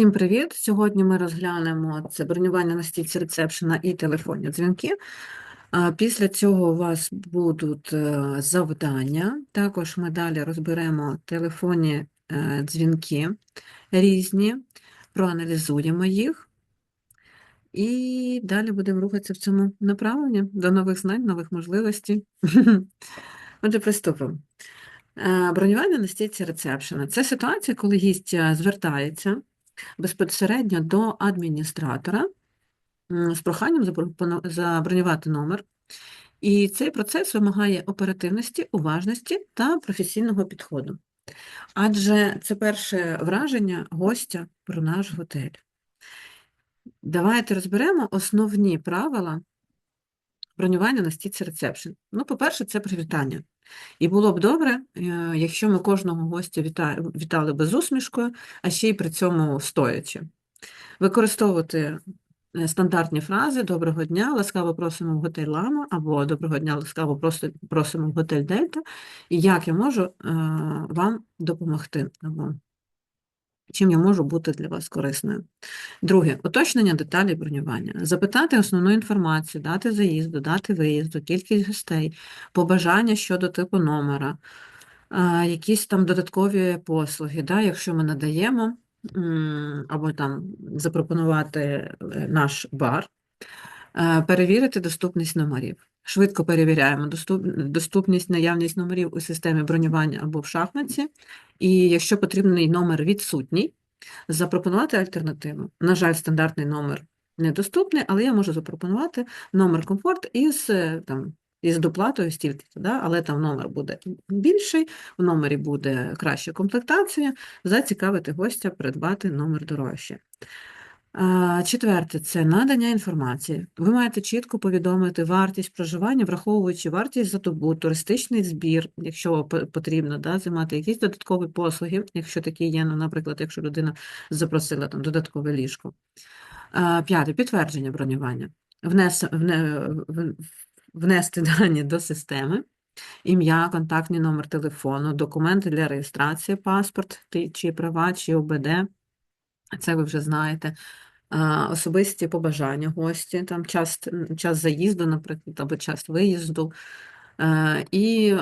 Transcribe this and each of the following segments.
Всім привіт! Сьогодні ми розглянемо це бронювання на стійці ресепшена і телефонні дзвінки. Після цього у вас будуть е, завдання. Також ми далі розберемо телефонні е, дзвінки різні, проаналізуємо їх і далі будемо рухатися в цьому направленні до нових знань, нових можливостей. Отже, приступимо. Е, Бронювання на стійці ресепшена – це ситуація, коли гість звертається безпосередньо до адміністратора з проханням забронювати номер. І цей процес вимагає оперативності, уважності та професійного підходу. Адже це перше враження гостя про наш готель. Давайте розберемо основні правила бронювання на стійці ресепшн. Ну, по-перше, це привітання. І було б добре, е, якщо ми кожного гостя вітали вітали без усмішкою, а ще й при цьому стоячи. Використовувати е, стандартні фрази «Доброго дня, ласкаво просимо в готель Лама» або «Доброго дня, ласкаво просимо в готель Дельта» і як я можу е, вам допомогти, чим я можу бути для вас корисною. Друге, уточнення деталей бронювання. Запитати основну інформацію, дати заїзду, дати виїзду, кількість гостей, побажання щодо типу номера, якісь там додаткові послуги, да, якщо ми надаємо, або там запропонувати е, наш бар, Е, перевірити доступність номерів. Швидко перевіряємо доступ- доступність, наявність номерів у системі бронювання або в шахматці, і якщо потрібний номер відсутній, запропонувати альтернативу. На жаль, стандартний номер недоступний, але я можу запропонувати номер комфорт із е, там. Із доплатою стільки, да? але там номер буде більший, в номері буде краща комплектація, зацікавити гостя придбати номер дорожче. Четверте це надання інформації. Ви маєте чітко повідомити вартість проживання, враховуючи вартість за добу, туристичний збір, якщо потрібно, да, займати якісь додаткові послуги, якщо такі є, ну, наприклад, якщо людина запросила там додаткове ліжко. П'яте підтвердження бронювання. Внес, вне, внести дані до системи. Ім'я, контактний номер телефону, документи для реєстрації, паспорт чи права, чи ОБД. Це ви вже знаєте. Особисті побажання гості, там час, час заїзду, наприклад, або час виїзду. Е, І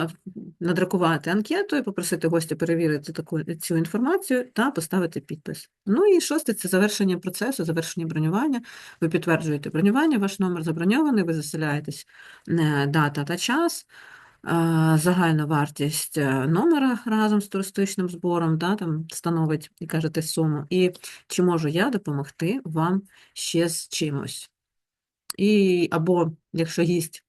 надрукувати анкету і попросити гостя перевірити таку, цю інформацію та поставити підпис. Ну і шосте це завершення процесу, завершення бронювання. Ви підтверджуєте бронювання, ваш номер заброньований, ви заселяєтесь е, дата та час а, загальна вартість е, номера разом з туристичним збором, да, там становить і кажете суму, і чи можу я допомогти вам ще з чимось. І, або якщо гість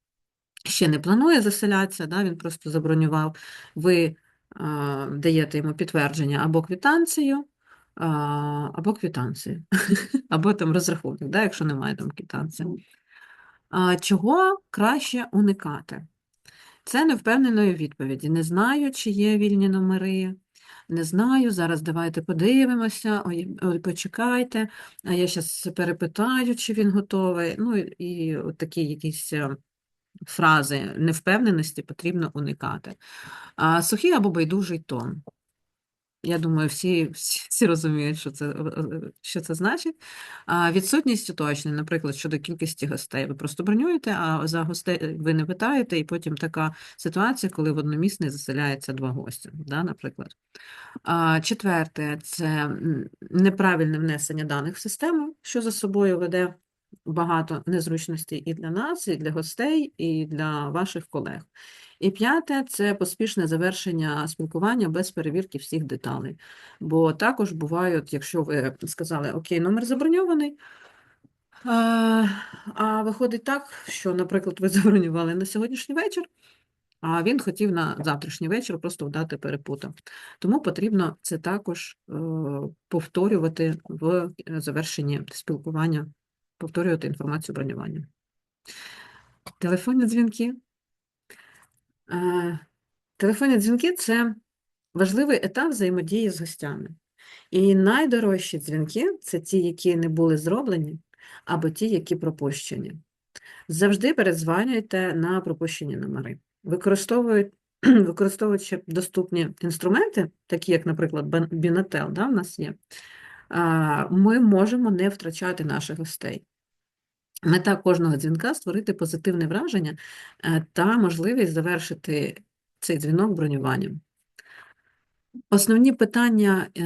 ще не планує заселятися, да, він просто забронював, ви а, даєте йому підтвердження або квитанцію, а, або квитанцію, або там розрахунок, да, якщо немає там квитанції. Чого краще уникати? Це невпевненої відповіді. Не знаю, чи є вільні номери. Не знаю, зараз давайте подивимося, ой, ой, почекайте, а я зараз перепитаю, чи він готовий. Ну і, от такі якісь е, фрази невпевненості потрібно уникати. А сухий або байдужий тон. Я думаю, всі, всі, всі розуміють, що це, е, е, що це значить. А відсутність уточнень, наприклад, щодо кількості гостей. Ви просто бронюєте, а за гостей ви не питаєте, і потім така ситуація, коли в одномісний заселяється два гості, да, наприклад. А, четверте це неправильне внесення даних в систему, що за собою веде багато незручностей і для нас, і для гостей, і для ваших колег. І п'яте це поспішне завершення спілкування без перевірки всіх деталей. Бо також бувають, якщо ви сказали, окей, номер заброньований, а, а виходить так, що, наприклад, ви забронювали на сьогоднішній вечір, а він хотів на завтрашній вечір просто вдати перепутав. Тому потрібно це також е, повторювати в е, завершенні спілкування, повторювати інформацію бронювання. Телефонні дзвінки. Е, Телефонні дзвінки це важливий етап взаємодії з гостями. І найдорожчі дзвінки це ті, які не були зроблені, або ті, які пропущені. Завжди передзвонюйте на пропущені номери. Використовують, використовуючи доступні інструменти, такі як, наприклад, Бінател, да, в нас є, ми можемо не втрачати наших гостей. Мета кожного дзвінка створити позитивне враження е, та можливість завершити цей дзвінок бронюванням. Основні питання е,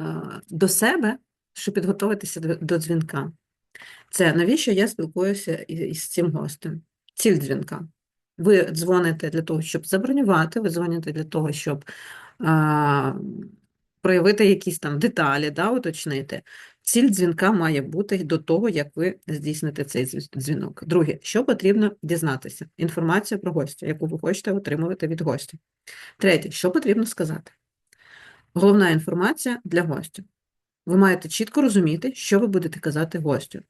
е, до себе, щоб підготуватися до, дзвінка. Це навіщо я спілкуюся із, цим гостем? Ціль дзвінка. Ви дзвоните для того, щоб забронювати, ви дзвоните для того, щоб проявити якісь там деталі, да, уточнити. Ціль дзвінка має бути до того, як ви здійсните цей дзвінок. Друге, що потрібно дізнатися? Інформація про гостя, яку ви хочете отримувати від гостя. Третє, що потрібно сказати? Головна інформація для гостя. Ви маєте чітко розуміти, що ви будете казати гостю.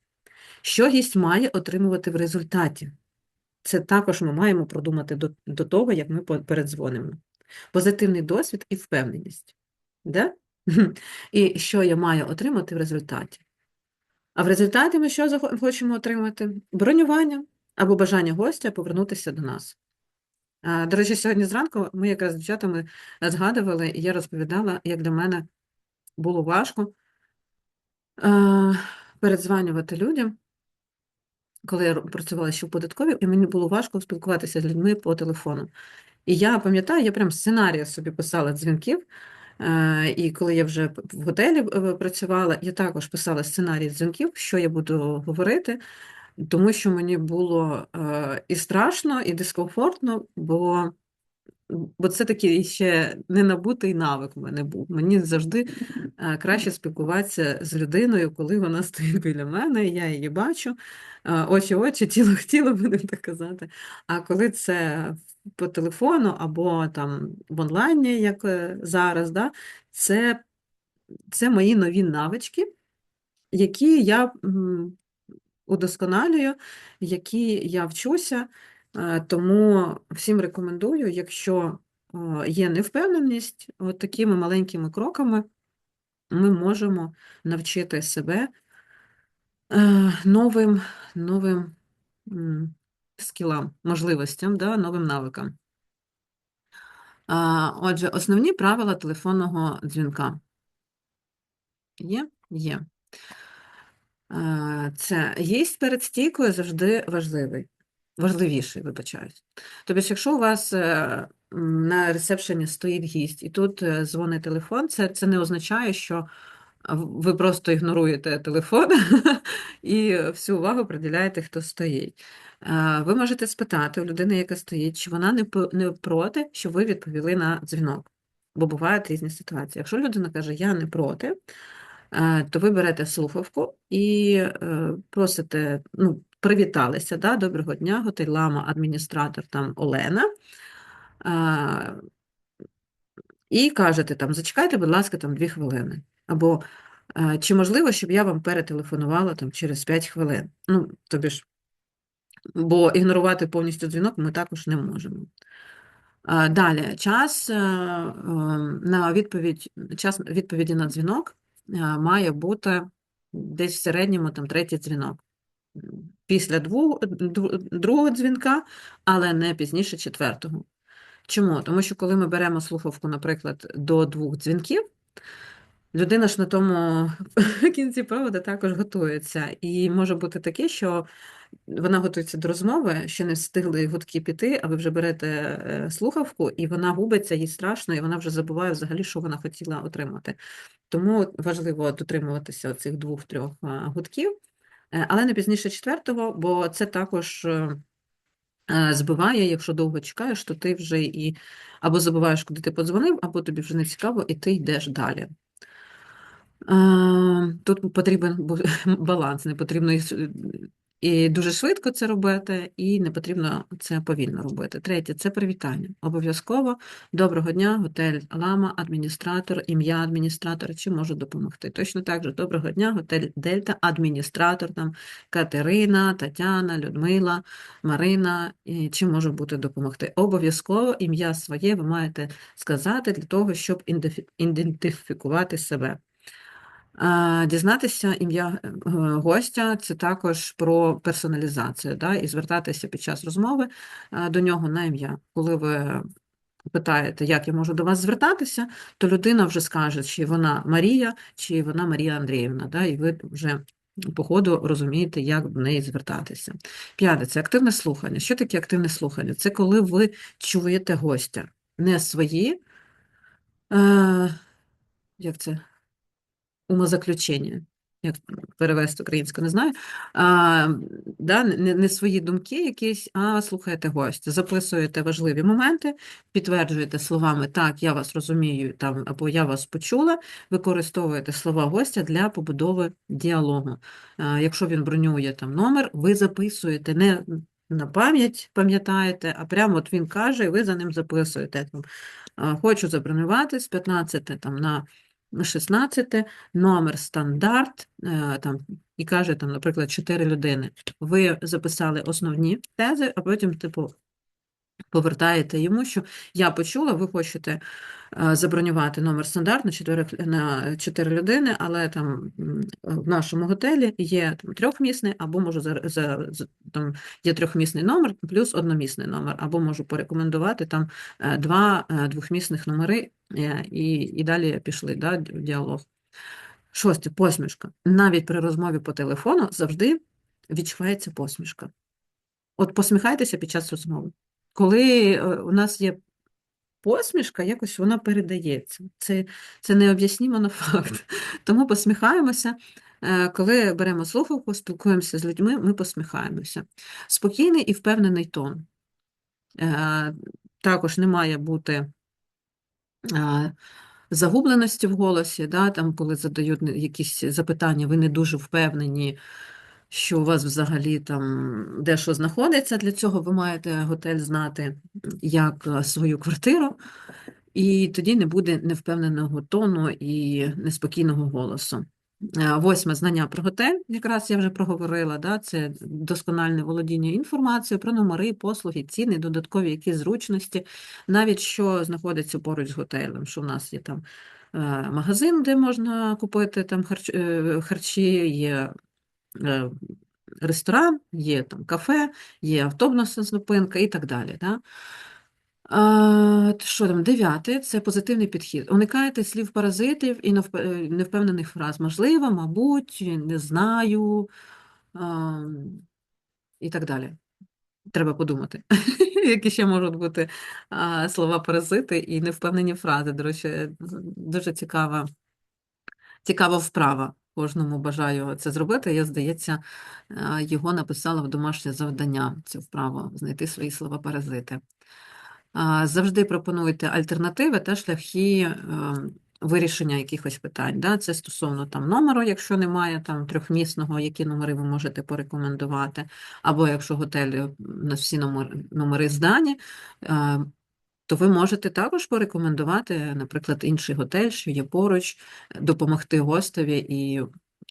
Що гість має отримувати в результаті? Це також ми маємо продумати до, до того, як ми передзвонимо. Позитивний досвід і впевненість. Да? І що я маю отримати в результаті? А в результаті ми що хочемо отримати? Бронювання або бажання гостя повернутися до нас. До речі, сьогодні зранку ми якраз з дівчатами згадували, і я розповідала, як для мене було важко передзванювати людям, коли я працювала ще в податковій, і мені було важко спілкуватися з людьми по телефону. І я пам'ятаю, я прям сценарій собі писала дзвінків. Е, І коли я вже в готелі е, працювала, я також писала сценарій дзвінків, що я буду говорити, тому що мені було е, і страшно, і дискомфортно, бо Бо це такий ще ненабутий навик в мене був. Мені завжди краще спілкуватися з людиною, коли вона стоїть біля мене, я її бачу, очі очі, тіло тіло, будемо так казати. А коли це по телефону або там в онлайні, як е, зараз, да, це, це мої нові навички, які я удосконалюю, які я вчуся. Е, Тому всім рекомендую, якщо е, є невпевненість, от такими маленькими кроками ми можемо навчити себе новим, новим скілам, можливостям, да, новим навикам. Отже, основні правила телефонного дзвінка. Є? Є. Це єсть перед стійкою завжди важливий, важливіший, вибачаюсь. Тобто, якщо у вас е, на ресепшені стоїть гість, і тут е, дзвонить телефон, це, це не означає, що ви просто ігноруєте телефон і всю увагу приділяєте, хто стоїть. Ви можете спитати у людини, яка стоїть, чи вона не проти, що ви відповіли на дзвінок. Бо бувають різні ситуації. Якщо людина каже, я не проти, е, то ви берете слухавку і е, просите, ну, привіталися, да, доброго дня, готель Лама, адміністратор там Олена. е, І кажете там, зачекайте, будь ласка, там дві хвилини. Або е, чи можливо, щоб я вам перетелефонувала там через 5 хвилин? Ну, тобі ж, бо ігнорувати повністю дзвінок ми також не можемо. Е, Далі, час е, на відповідь, час відповіді на дзвінок має бути десь в середньому там третій дзвінок. Після дву- другого дзвінка, але не пізніше четвертого. Чому? Тому що коли ми беремо слухавку, наприклад, до двох дзвінків, людина ж на тому кінці проводу також готується. І може бути таке, що вона готується до розмови, ще не встигли гудки піти, а ви вже берете е, слухавку, і вона губиться, їй страшно, і вона вже забуває взагалі, що вона хотіла отримати. Тому важливо дотримуватися цих двох-трьох е, гудків, е, але не пізніше четвертого, бо це також збиває, якщо довго чекаєш, то ти вже і або забуваєш, куди ти подзвонив, або тобі вже не цікаво, і ти йдеш далі. Е, Тут потрібен баланс, не потрібно і дуже швидко це робити, і не потрібно це повільно робити. Третє це привітання. Обов'язково доброго дня, готель Лама, адміністратор, ім'я адміністратора, чи можу допомогти. Точно так же доброго дня, готель Дельта, адміністратор там Катерина, Тетяна, Людмила, Марина, і чим можу бути допомогти. Обов'язково ім'я своє ви маєте сказати для того, щоб ідентифікувати себе. Дізнатися ім'я е, гостя це також про персоналізацію, да, і звертатися під час розмови е, до нього на ім'я. Коли ви питаєте, як я можу до вас звертатися, то людина вже скаже, чи вона Марія, чи вона Марія Андріївна, да, і ви вже по ходу розумієте, як до неї звертатися. П'яте це активне слухання. Що таке активне слухання? Це коли ви чуєте гостя, не свої, е, як це, умозаключення, як перевести українською, не знаю, а, да, не, не свої думки якісь, а слухаєте гостя, записуєте важливі моменти, підтверджуєте словами так, я вас розумію, там, або я вас почула, використовуєте слова гостя для побудови діалогу. А, Якщо він бронює там номер, ви записуєте не на пам'ять пам'ятаєте, а прямо от він каже, і ви за ним записуєте. Там, Хочу забронювати з 15 там, на 16 номер стандарт, е, там, і каже, там, наприклад, 4 людини. Ви записали основні тези, а потім, типу, повертаєте йому, що я почула, ви хочете е, забронювати номер стандарт на 4, на 4 людини, але там в нашому готелі є там, трьохмісний, або можу за, за, там є трьохмісний номер плюс одномісний номер, або можу порекомендувати там е, два е, двохмісних номери, і, і далі пішли да, діалог. Шосте, посмішка. Навіть при розмові по телефону завжди відчувається посмішка. От посміхайтеся під час розмови. Коли е, у нас є посмішка, якось вона передається. Це, це необ'яснімо на факт. Тому посміхаємося. Е, Коли беремо слухавку, спілкуємося з людьми, ми посміхаємося. Спокійний і впевнений тон. Е, Також не має бути загубленості в голосі, да, там, коли задають якісь запитання, ви не дуже впевнені, що у вас взагалі там де що знаходиться. Для цього ви маєте готель знати як е, свою квартиру, і тоді не буде невпевненого тону і неспокійного голосу. Е, Восьме знання про готель, якраз я вже проговорила, да, це доскональне володіння інформацією про номери, послуги, ціни, додаткові якісь зручності, навіть що знаходиться поруч з готелем, що в нас є там е, магазин, де можна купити там харч, харчі, є ресторан, є там кафе, є автобусна зупинка і так далі. Да? А, що там, дев'яте це позитивний підхід. Уникайте слів паразитів і е, невпевнених фраз. Можливо, мабуть, не знаю а, і так далі. Треба подумати, які ще можуть бути а, слова паразити і невпевнені фрази. До речі, дуже цікава, цікава вправа. Кожному бажаю це зробити. Я, здається, його написала в домашнє завдання, цю вправу, знайти свої слова паразити. Завжди пропонуйте альтернативи та шляхи е, вирішення якихось питань. Да? Це стосовно там номеру, якщо немає там трьохмісного, які номери ви можете порекомендувати, або якщо готель е, на всі номери, номери здані, е, то ви можете також порекомендувати, наприклад, інший готель, що є поруч, допомогти гостеві, і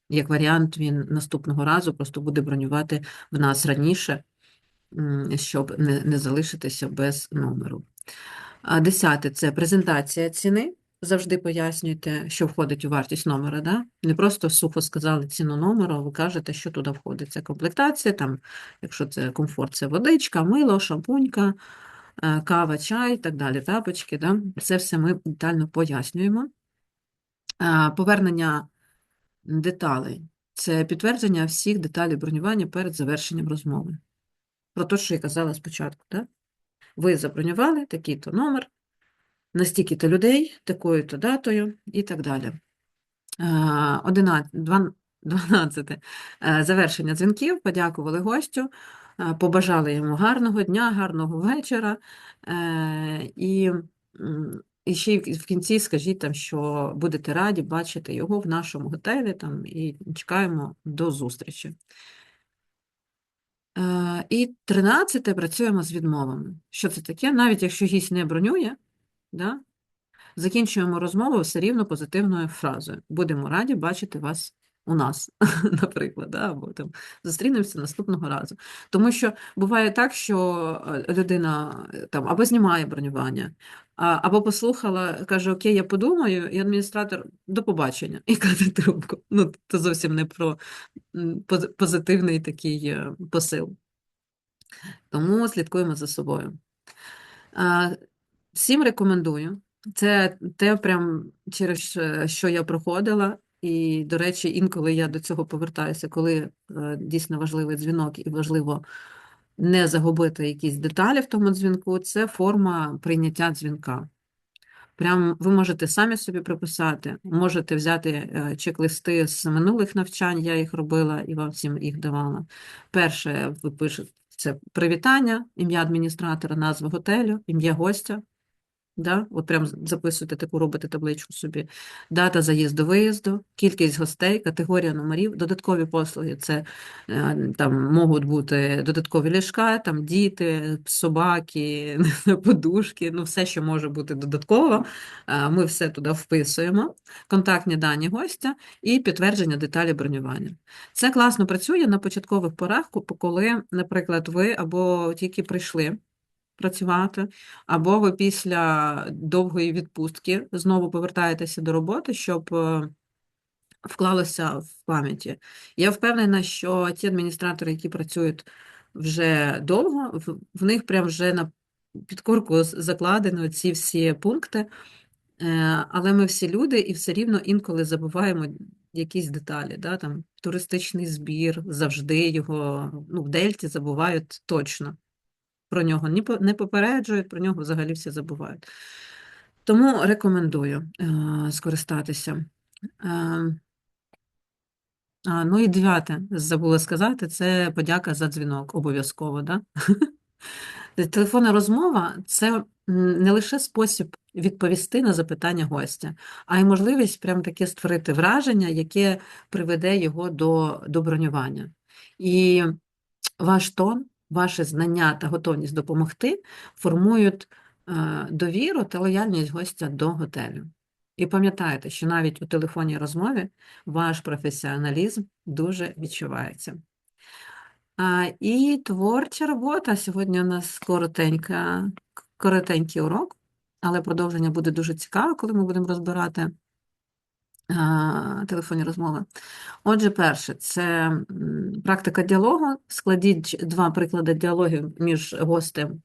як варіант він наступного разу просто буде бронювати в нас раніше, щоб не, не залишитися без номеру. А Десяте це презентація ціни. Завжди пояснюйте, що входить у вартість номера. Да? Не просто сухо сказали ціну номера, а ви кажете, що туди входить. Це комплектація, там, якщо це комфорт, це водичка, мило, шампунька, кава, чай і так далі, тапочки. Да? Це все ми детально пояснюємо. Е, Повернення деталей це підтвердження всіх деталей бронювання перед завершенням розмови. Про те, що я казала спочатку. Да? Ви забронювали такий-то номер, на стільки-то людей, такою-то датою і так далі. Е, 11, 12. Е, Завершення дзвінків, подякували гостю, е, побажали йому гарного дня, гарного вечора. е, І, і ще в кінці скажіть, там, що будете раді бачити його в нашому готелі там, і чекаємо до зустрічі. Е, І 13 працюємо з відмовами. Що це таке? Навіть якщо гість не бронює, да, закінчуємо розмову все рівно позитивною фразою. Будемо раді бачити вас у нас, наприклад, да, або там зустрінемося наступного разу. Тому що буває так, що е, людина е, там або знімає бронювання, або послухала, каже: Окей, я подумаю, і адміністратор до побачення і кладе трубку. Ну, це зовсім не про позитивний такий е, посил. Тому слідкуємо за собою. Всім рекомендую. Це те, прям через що я проходила. І, до речі, інколи я до цього повертаюся, коли е, дійсно важливий дзвінок і важливо не загубити якісь деталі в тому дзвінку, це форма прийняття дзвінка. Прям ви можете самі собі прописати, можете взяти е, чек-листи з минулих навчань, я їх робила і вам всім їх давала. Перше, ви пишете це привітання, ім'я адміністратора, назва готелю, ім'я гостя. Да? От прям записуєте таку, робите табличку собі. Дата заїзду-виїзду, кількість гостей, категорія номерів, додаткові послуги. Це е, там можуть бути додаткові ліжка, там діти, собаки, подушки, ну все, що може бути додатково. е, Ми все туди вписуємо, контактні дані гостя і підтвердження деталі бронювання. Це класно працює на початкових порах, коли, наприклад, ви або тільки прийшли працювати, або ви після довгої відпустки знову повертаєтеся до роботи, щоб е, вклалося в пам'яті. Я впевнена, що ті адміністратори, які працюють вже довго, в, них прям вже на підкорку закладено ці всі пункти, Е, але ми всі люди і все рівно інколи забуваємо якісь деталі. Да? Там, туристичний збір, завжди його ну, в Дельті забувають точно про нього не попереджують, про нього взагалі всі забувають. Тому рекомендую е, скористатися. Е, а, ну і дев'яте, забула сказати, це подяка за дзвінок, обов'язково, да? Телефонна розмова це не лише спосіб відповісти на запитання гостя, а й можливість прям таке створити враження, яке приведе його до, до бронювання. І ваш тон, ваше знання та готовність допомогти формують е, довіру та лояльність гостя до готелю. І пам'ятайте, що навіть у телефонній розмові ваш професіоналізм дуже відчувається. А, і творча робота. Сьогодні у нас коротенька, коротенький урок, але продовження буде дуже цікаве, коли ми будемо розбирати телефонні розмови. Отже, перше, це практика діалогу. Складіть два приклади діалогів між гостем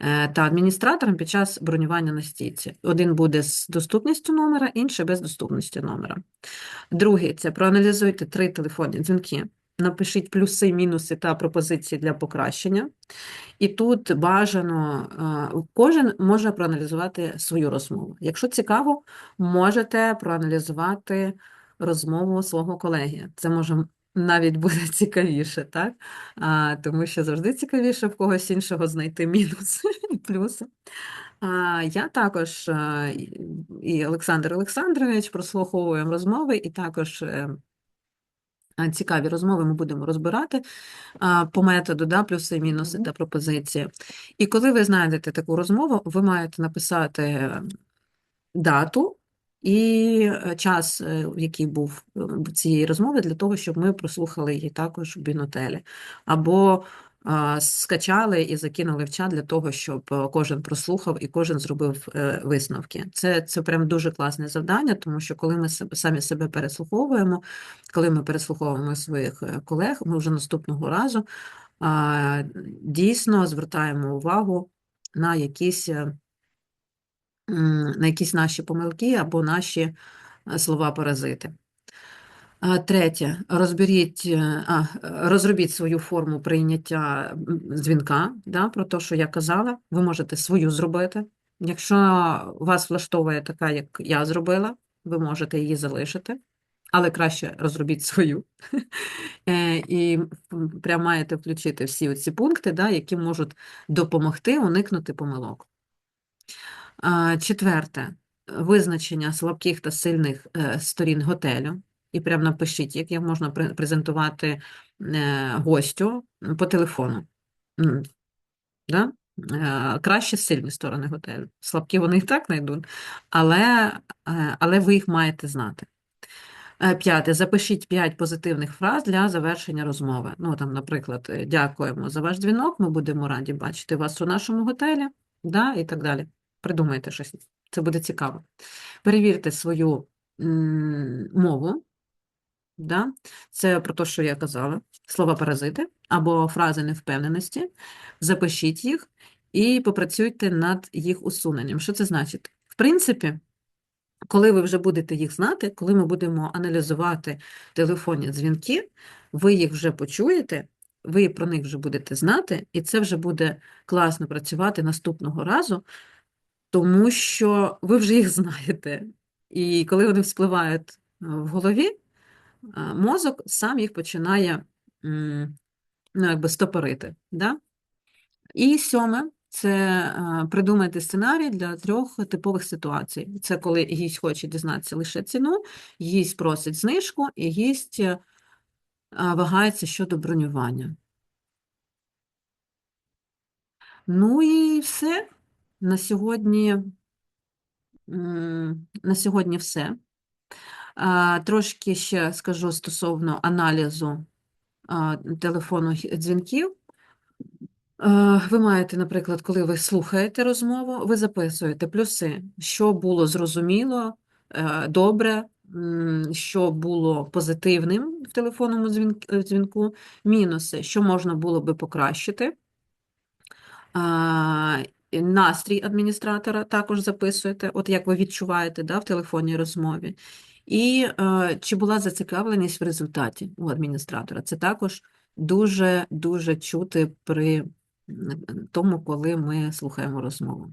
е, та адміністратором під час бронювання на стійці. Один буде з доступністю номера, інший без доступності номера. Другий це проаналізуйте три телефонні дзвінки. Напишіть плюси, мінуси та пропозиції для покращення. І тут бажано, е, кожен може проаналізувати свою розмову. Якщо цікаво, можете проаналізувати розмову свого колеги. Це може навіть буде цікавіше, так? А, Тому що завжди цікавіше в когось іншого знайти мінуси і плюси. А, Я також е, і- Олександр Олександрович прослуховуємо розмови, і також е, цікаві розмови ми будемо розбирати по методу, да, плюси, мінуси та пропозиції. І коли ви знайдете таку розмову, ви маєте написати дату і е, час, е, який був е, в цієї розмови, для того, щоб ми прослухали її також в бінотелі. Або скачали і закинули в чат для того, щоб е, кожен прослухав і кожен зробив е, висновки. Це, це прям дуже класне завдання, тому що коли ми самі себе переслуховуємо, коли ми переслуховуємо своїх е, колег, ми вже наступного разу дійсно звертаємо увагу на якісь. на якісь наші помилки або наші е, слова-паразити. Третє, розберіть, е, а, розробіть свою форму прийняття дзвінка, да, про те, що я казала, ви можете свою зробити. Якщо вас влаштовує така, як я зробила, ви можете її залишити, але краще розробіть свою. Е, І м, прям маєте включити всі ці пункти, да, які можуть допомогти уникнути помилок. Четверте, визначення слабких та сильних е, сторін готелю. І прямо напишіть, як їх можна презентувати е, гостю по телефону. Да? Е, Краще сильні сторони готелю. Слабкі вони і так знайдуть, але, е, але ви їх маєте знати. П'яте. Запишіть п'ять позитивних фраз для завершення розмови. Ну, там, наприклад, дякуємо за ваш дзвінок, ми будемо раді бачити вас у нашому готелі, да, і так далі. Придумайте щось, це буде цікаво. Перевірте свою м, мову, да? Це про те, що я казала, слова паразити або фрази невпевненості. Запишіть їх і попрацюйте над їх усуненням. Що це значить? В принципі, коли ви вже будете їх знати, коли ми будемо аналізувати телефонні дзвінки, ви їх вже почуєте, ви про них вже будете знати, і це вже буде класно працювати наступного разу, тому що ви вже їх знаєте. І коли вони вспливають е, в голові, мозок сам їх починає ну, якби стопорити. Да? І сьоме це придумайте сценарій для трьох типових ситуацій. Це коли гість хоче дізнатися лише ціну, гість просить знижку, і гість е, вагається щодо бронювання. Ну і все. На сьогодні, на сьогодні все. Трошки ще скажу стосовно аналізу а, телефонних дзвінків. Ви маєте, наприклад, коли ви слухаєте розмову, ви записуєте плюси, що було зрозуміло, е, добре, що було позитивним в телефонному е, дзвінку, мінуси, що можна було би покращити. Настрій адміністратора також записуєте, от як ви відчуваєте да, в телефонній розмові. І е, чи була зацікавленість в результаті у адміністратора. Це також дуже-дуже чути при тому, коли ми слухаємо розмову.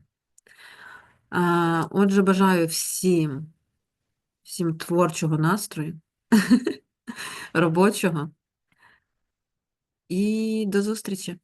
Отже, бажаю всім, всім творчого настрою, робочого і до зустрічі!